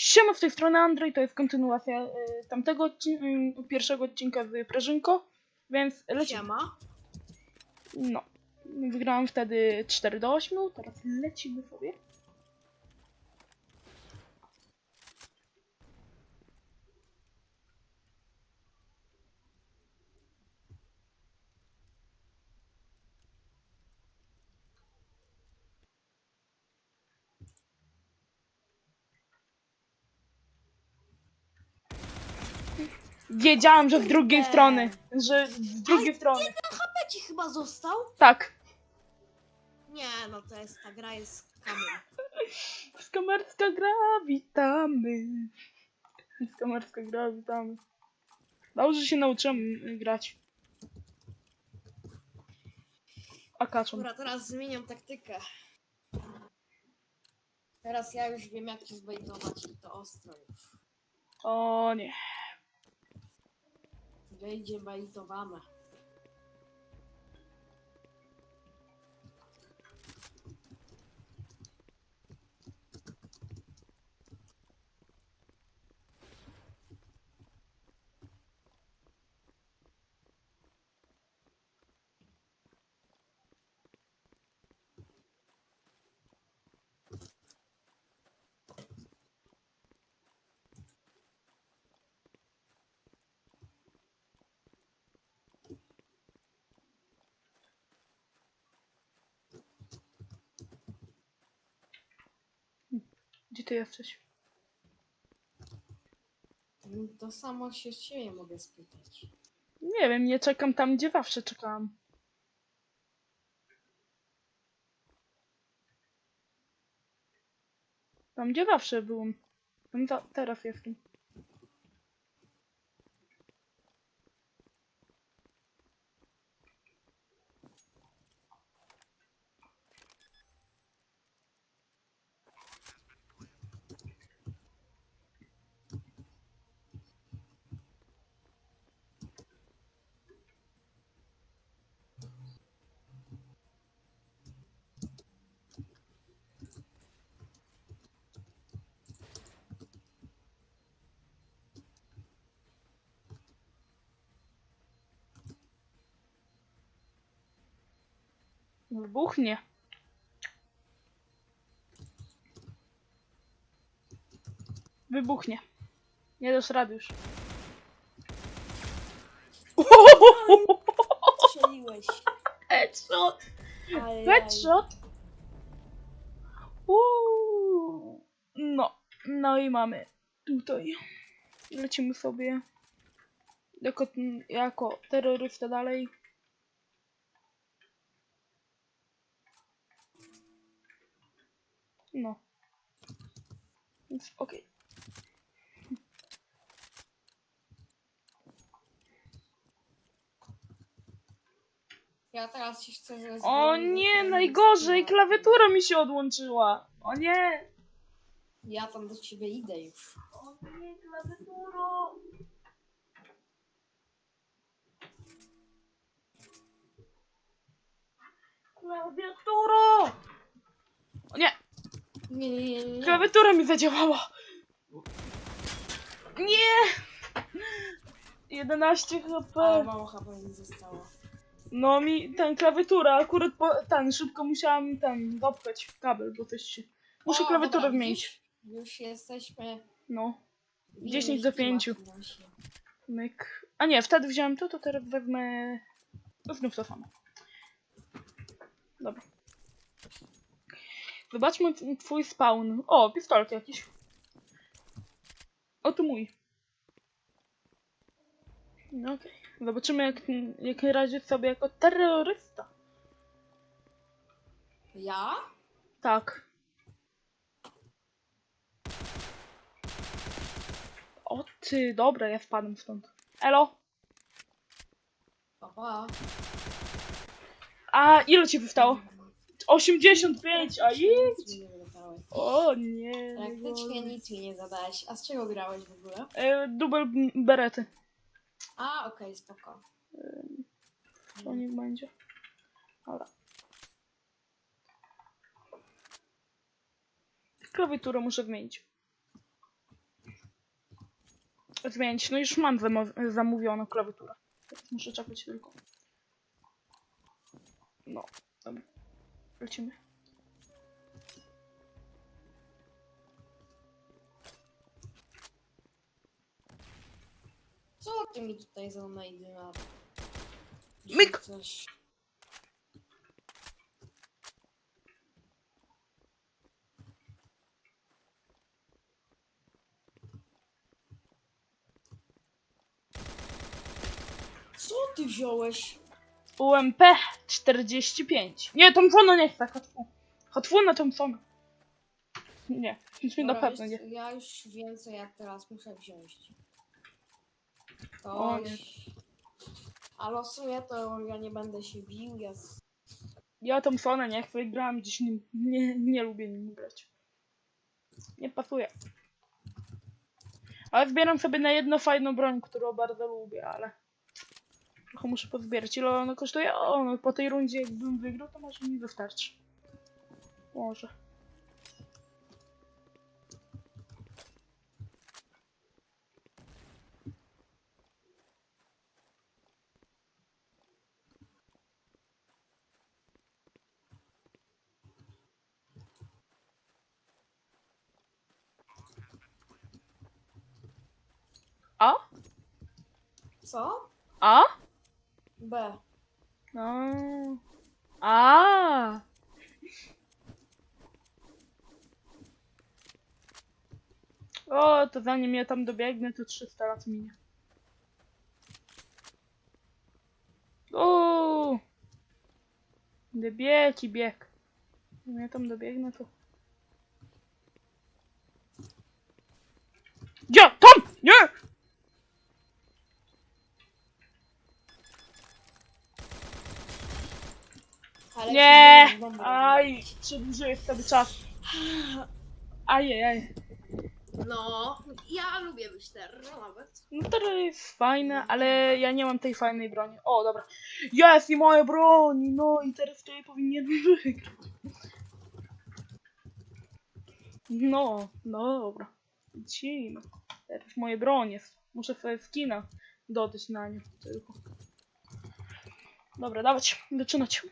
Siema, z tej strony Andrzej, to jest kontynuacja y, tamtego odcin- y, pierwszego odcinka z Prażynko, więc lecimy. Siema. No, wygrałem wtedy 4 do 8, teraz lecimy sobie. Wiedziałam, że w drugiej Kurde. strony, że z drugiej strony. HP ci chyba został? Tak, Nie, no to jest, ta gra jest kamer. Skamerska gra, witamy. Skamerska gra, witamy. Dobrze się nauczyłem y, grać. Akaczą. Dobra, teraz zmieniam taktykę. Teraz ja już wiem jak cię zbejtować i to ostro już. O nie. Wejdzie bejtowane. Gdzie ty jesteś? Mm, To samo się z ciebie mogę spytać. Nie wiem, nie czekam tam, gdzie zawsze czekałam. Tam, gdzie zawsze byłem. Tam za- teraz jestem. Wybuchnie. Wybuchnie. Nie dasz rady już. Strzeliłeś. Headshot! Ajaj. Headshot! Uuu. No, no i mamy tutaj. Lecimy sobie jako, jako terrorysta dalej. No. Więc okej. Ja teraz się chcę zezwolić. O nie, najgorzej! Klawiatura mi się odłączyła! O nie! Ja tam do ciebie idę już. O nie, klawiaturo! Klawiaturo! O nie, Nie, nie, nie, nie. klawiatura mi zadziałała! Nie! 11 Ale HP. mało HP mi zostało. No mi ten klawiatura, akurat po, ten, szybko musiałam ten, dopchać w kabel, bo coś się... Muszę O, klawiaturę dobra, wymienić. Już, jesteśmy. No, w 10 innych do 5. tematach właśnie. myk. A nie, wtedy wziąłem to, to teraz wezmę... Znów to samo. Dobra. Zobaczmy twój spawn. O, pistolet jakiś. O, to mój. No okej. Zobaczymy jak, jak radzi sobie jako terrorysta. Ja? Tak. O ty, dobra, ja spadłem stąd. Elo? Papa. A ile ci wystało? 85, a! Nic mi nie wylatały. O nie. Praktycznie nic mi nie zadałeś. A z czego grałeś w ogóle? E, dubel berety. A, okej, spoko. To niech będzie. Dobra. Klawiaturę muszę zmienić. zmienić. No już mam zamo- zamówioną klawiaturę. Teraz muszę czekać tylko. No, dobra. Lecimy. Co ty mi tutaj za najdy na... Myk! Coś... Co ty wziąłeś? UMP 45. Nie, Thompsona nie chcę, Hotfu. Hotfu na Thompsona. Nie, na Dobra, pewno wiesz nie. co, Ja już wiem, co ja teraz muszę wziąć. To O nie. Ale w sumie to ja nie będę się bił, ja... z- Ja Thompsona nie chcę, grałem gdzieś nim. Nie, nie lubię nim grać. Nie pasuje. Ale zbieram sobie na jedną fajną broń, którą bardzo lubię, ale... Trochę muszę pozbierać. Ile ono kosztuje? O, no po tej rundzie jakbym wygrał, to może mi wystarczy. Może. A? Co? A? B. No. A. O, to zanim ja tam dobiegnę, to 300 lat minie. O. Bieg i bieg. Zanim ja tam dobiegnę, to... Gdzie? Tam! Nie! Ale Nie! ci bombę Aj, przedłużyłeś sobie czas. Ajej, No, ja lubię być terror nawet. No to jest fajne, ale ja nie mam tej fajnej broni. O, dobra. Jest i moja broń! No i teraz to ja powinienem wygrać. No, dobra. Lecimy. Teraz moje broń jest. Muszę sobie skina dodać na nią tylko. Dobra, dawać, zaczynać.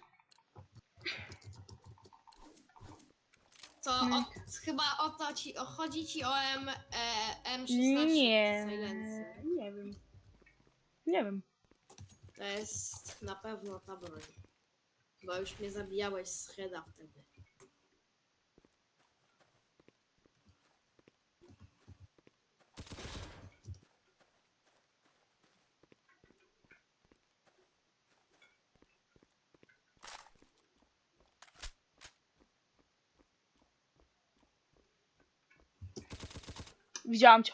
No. o, chyba o to ci, o, chodzi ci o M, e, M16 Nie, Silencer. nie wiem. Nie wiem. To jest na pewno ta broń. Bo już mnie zabijałeś z heada wtedy. Widziałam cię.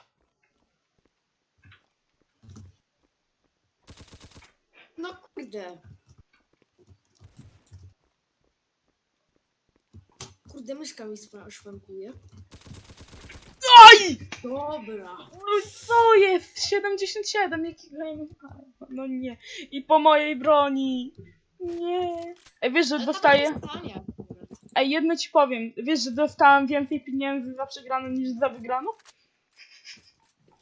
No kurde. Kurde, myszka mi spra- szwankuje. Oj! Dobra. No co jest? 77, jakiego ja mam- No nie. I po mojej broni. Nie. Ej, wiesz, że Ale dostaję... będzie tanie akurat. Ej, jedno ci powiem. Wiesz, że dostałam więcej pieniędzy za przegraną niż za wygraną?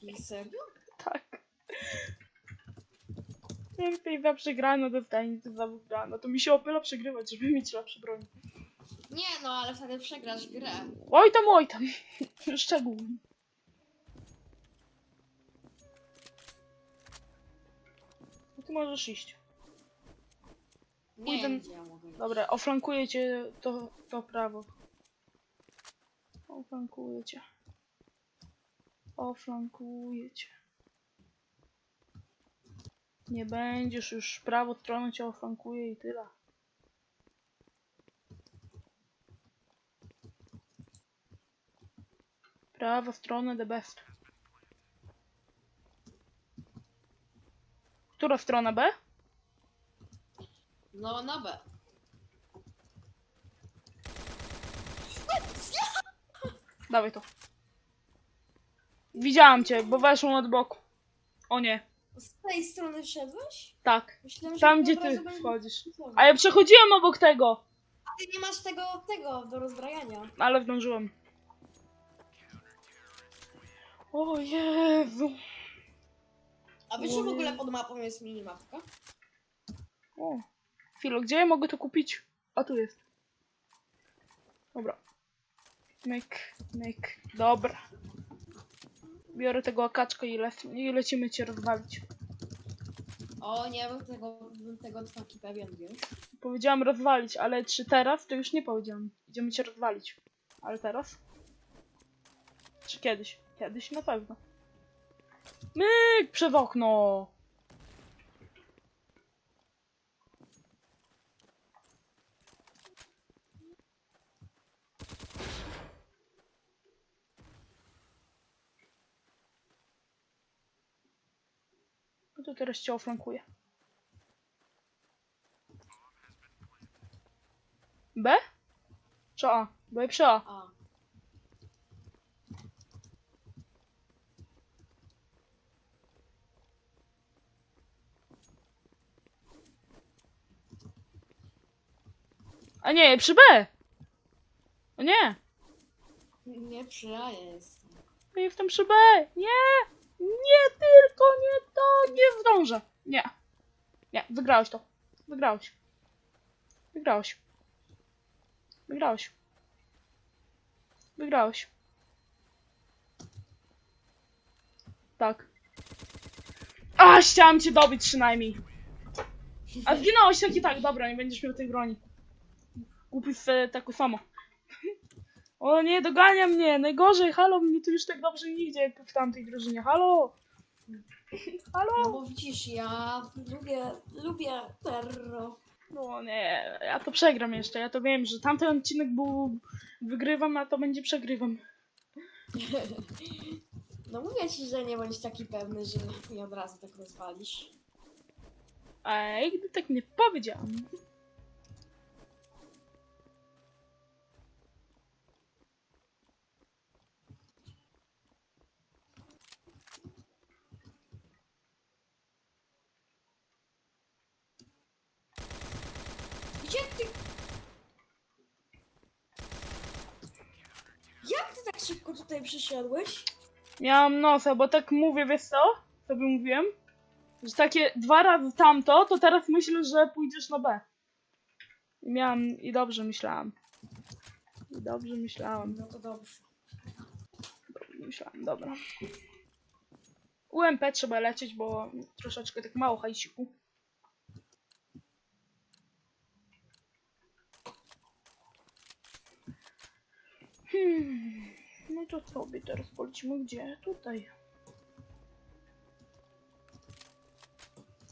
I serio? Tak. Więcej za przegraną dostaję niż za wygraną. To mi się opyla przegrywać, żeby mieć lepsze broń. Nie no, ale wtedy przegrasz grę. Oj tam, oj tam. Szczegół. No ty możesz iść. Nie Pójdę- gdzie ja mogę. Dobra, oflankuję cię to, to prawo. Oflankuję cię. Oflankuję cię. Nie będziesz już prawo stronę cię oflankuje i tyle. Prawa strona the best. Która strona B? No na B. Dawaj to. Widziałam cię, bo weszłam od boku. O nie, Z tej strony wszedłeś? tak. Myślałem, że Tam gdzie razu ty będzie wchodzisz. A ja przechodziłem obok tego, A ty nie masz tego, tego do rozbrajania. ale zdążyłem. O Jezu. A wiesz, że w ogóle pod mapą jest minimapka? O, chwilę, gdzie ja mogę to kupić? A tu jest. Dobra. Myk, myk. Dobra. Biorę tego akaczka i, le i lecimy cię rozwalić. O, nie bym tego, bym tego taki pewien, wiesz? Powiedziałam rozwalić, ale czy teraz? To już nie powiedziałam. Idziemy cię rozwalić. Ale teraz? Czy kiedyś? Kiedyś na pewno. Myk! Przez okno! Teraz cię oflankuję. B? Czy A? B przy A. A. A nie, przy B! O nie! Nie przy A jest. Ja jestem przy B! Nie! Nie tylko nie to! Nie zdążę! Nie. Nie, wygrałeś to. Wygrałeś. Wygrałeś. Wygrałeś. Wygrałeś. Tak. A, chciałam cię dobić przynajmniej. A zginąłeś tak i tak, dobra, nie będziesz miał tej broni. Kupisz sobie taką samo. O nie, dogania mnie! Najgorzej, halo, mnie tu już tak dobrze nie idzie jak w tamtej drużynie. Halo! Halo! No bo widzisz, ja lubię, lubię terro. No nie, ja to przegram jeszcze, ja to wiem, że tamten odcinek był wygrywam, a to będzie przegrywam. No mówię ci, że nie bądź taki pewny, że mnie od razu tak rozwalisz. A ja nigdy tak nie powiedziałam. Gdzie ty... Jak ty tak szybko tutaj przyszedłeś? Miałam nosa, bo tak mówię, wiesz co? Sobie mówiłem? Że takie dwa razy tamto, to teraz myślę, że pójdziesz na B. I miałam, i dobrze myślałam. I dobrze myślałam. No to dobrze. Dobrze myślałam, dobra. UMP trzeba lecieć, bo troszeczkę tak mało hajsiku. Hmm. No to sobie teraz polecimy gdzie? Tutaj.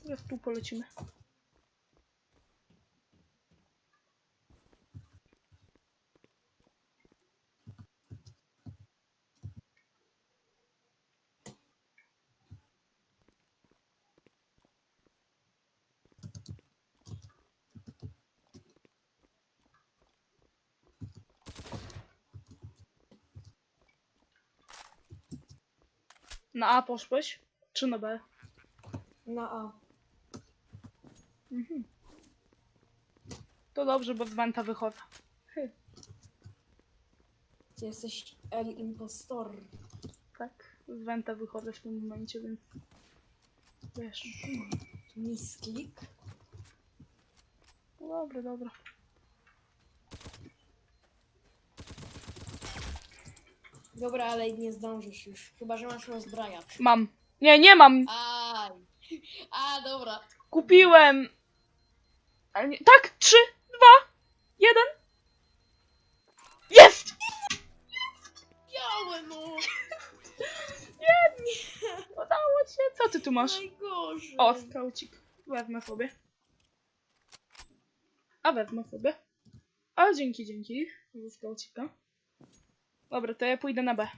Teraz tu polecimy. Na A poszłeś? Czy na B? Na A. Mhm. To dobrze, bo z Wenta wychodzę. Ty jesteś El Impostor. Tak, z Wenta wychodzę w tym momencie, więc... Wiesz. Misklik. No dobra, dobra. Dobra, ale nie zdążysz już. Chyba, że masz rozbrajacz. Mam. Nie, nie mam! Aj. A, dobra. Kupiłem! Ale nie... Tak! Trzy, dwa, jeden! Jest! Białe, no. Udało się! Co ty tu masz? Najgorzej. O, skaucik. Wezmę sobie. A wezmę sobie. A dzięki, dzięki. Za skaucika. Dobra, to ja pójdę na B.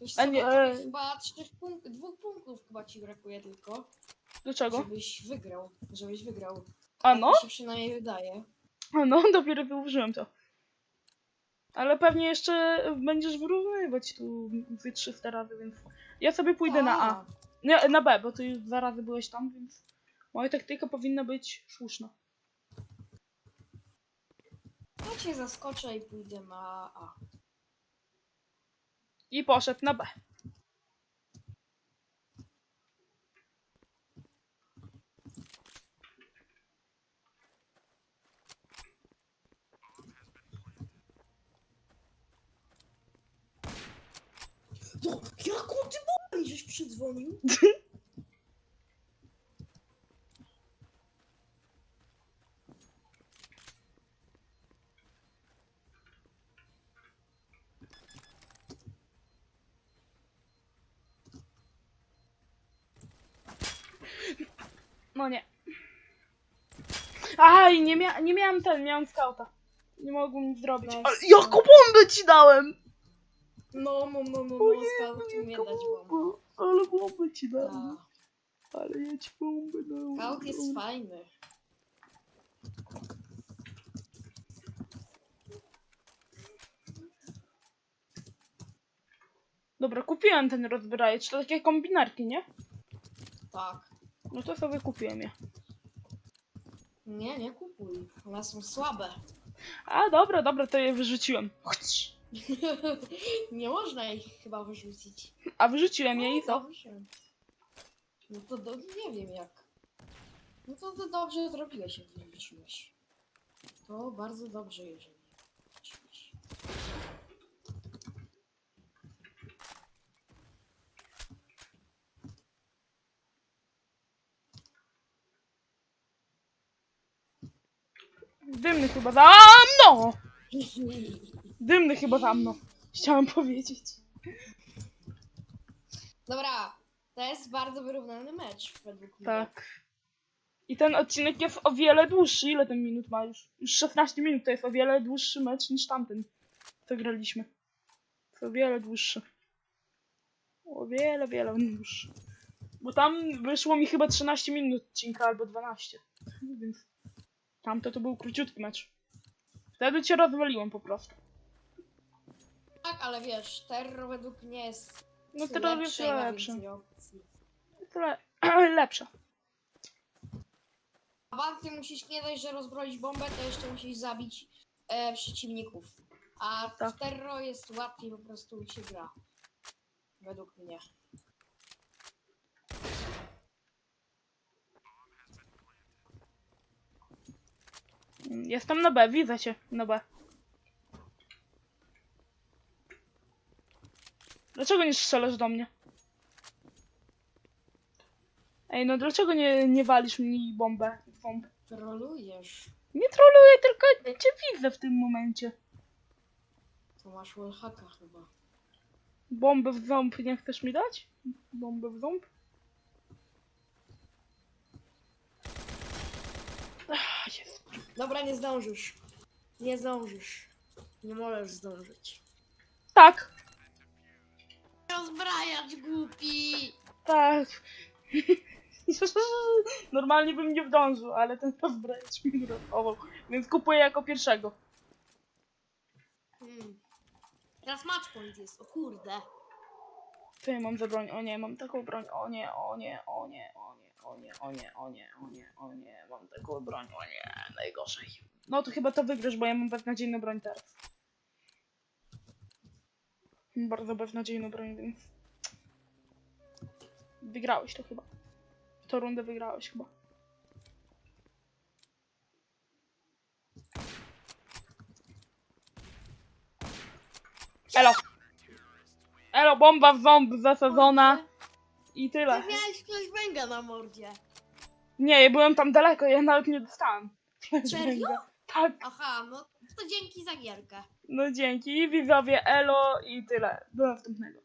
Wiesz A co, nie, bo tobie e- chyba trzech punk- dwóch punktów chyba ci brakuje tylko. Dlaczego? Żebyś wygrał. Żebyś wygrał. A Tak no? mi się przynajmniej wydaje. A no, dopiero wyłożyłem to. Ale pewnie jeszcze będziesz wyrównywać tu 300 razy, więc ja sobie pójdę na A. Nie, na B, bo ty już dwa razy byłeś tam, więc moja taktyka powinna być słuszna. Ja cię zaskoczę i pójdę na A i poszedł na B. No, jaką ty boli, żeś przydzwonił? nie, mia nie miałam ten, miałam skauta. Nie mogłem nic zrobić. No, Ale jaką bombę ci dałem! No, no, no, no, no, jaką dać bombę. bombę, Ale bombę ci dałem. Ale ja ci bombę dałem. Scout jest fajny. Dobra, kupiłem ten rozbrajacz. To takie kombinarki, nie? Tak. No to sobie kupiłem je. Nie, nie kupuj. One są słabe. A dobra, dobra, to je wyrzuciłem. Chć. nie można ich chyba wyrzucić. A wyrzuciłem je i co? Dobrze. No to do, nie wiem jak. No to, to dobrze zrobiłeś, jak wyrzuciłeś. To bardzo dobrze, jeżeli Dymny chyba za mną! Dymny chyba za mną. Chciałem powiedzieć. Dobra, to jest bardzo wyrównany mecz według mnie. Tak. I ten odcinek jest o wiele dłuższy. Ile ten minut ma już? Już 16 minut to jest o wiele dłuższy mecz niż tamten, co graliśmy. To o wiele dłuższy. O wiele, wiele dłuższy. Bo tam wyszło mi chyba 13 minut odcinka albo 12. Więc tamto to był króciutki mecz. Wtedy cię rozwaliłem po prostu. Tak, ale wiesz, terror według mnie jest No teraz jest lepszy, ma lepszy. więcej opcji. Tyle lepsze. A walki musisz nie dość, że rozbroić bombę, to jeszcze musisz zabić e, przeciwników. A Tak. w terror jest łatwiej po prostu się gra. Według mnie. Jestem na B, widzę cię na B. Dlaczego nie strzelasz do mnie? Ej, no dlaczego nie, nie walisz mi bombę w ząb? Trolujesz. Nie troluję, tylko cię widzę w tym momencie. To masz wallhacka chyba. Bombę w ząb nie chcesz mi dać? Bombę w ząb? Ach, jest. Dobra, nie zdążysz. Nie zdążysz. Nie możesz zdążyć. Tak, Rozbrajać głupi! tak. Normalnie bym nie zdążył, ale ten pozbrać mi uratował. Więc kupuję jako pierwszego. Hmm. Teraz match point jest, o kurde. Co ja mam za broń? O nie, mam taką broń. O nie, o nie, o nie, o nie, o nie, o nie, o nie, o nie, o nie, mam taką broń. O nie, najgorzej. No to chyba to wygrasz, bo ja mam beznadziejną broń teraz. Bardzo beznadziejną broń, więc... Wygrałeś to chyba. To rundę wygrałeś chyba. Elo! Elo, bomba w ząb zasadzona i tyle. Ty miałeś flashbanga na mordzie. Nie, ja byłem tam daleko, ja nawet nie dostałam. Serio? Tak, Aha, no to dzięki za gierkę. no dzięki. Widzowie, elo i tyle. Do następnego.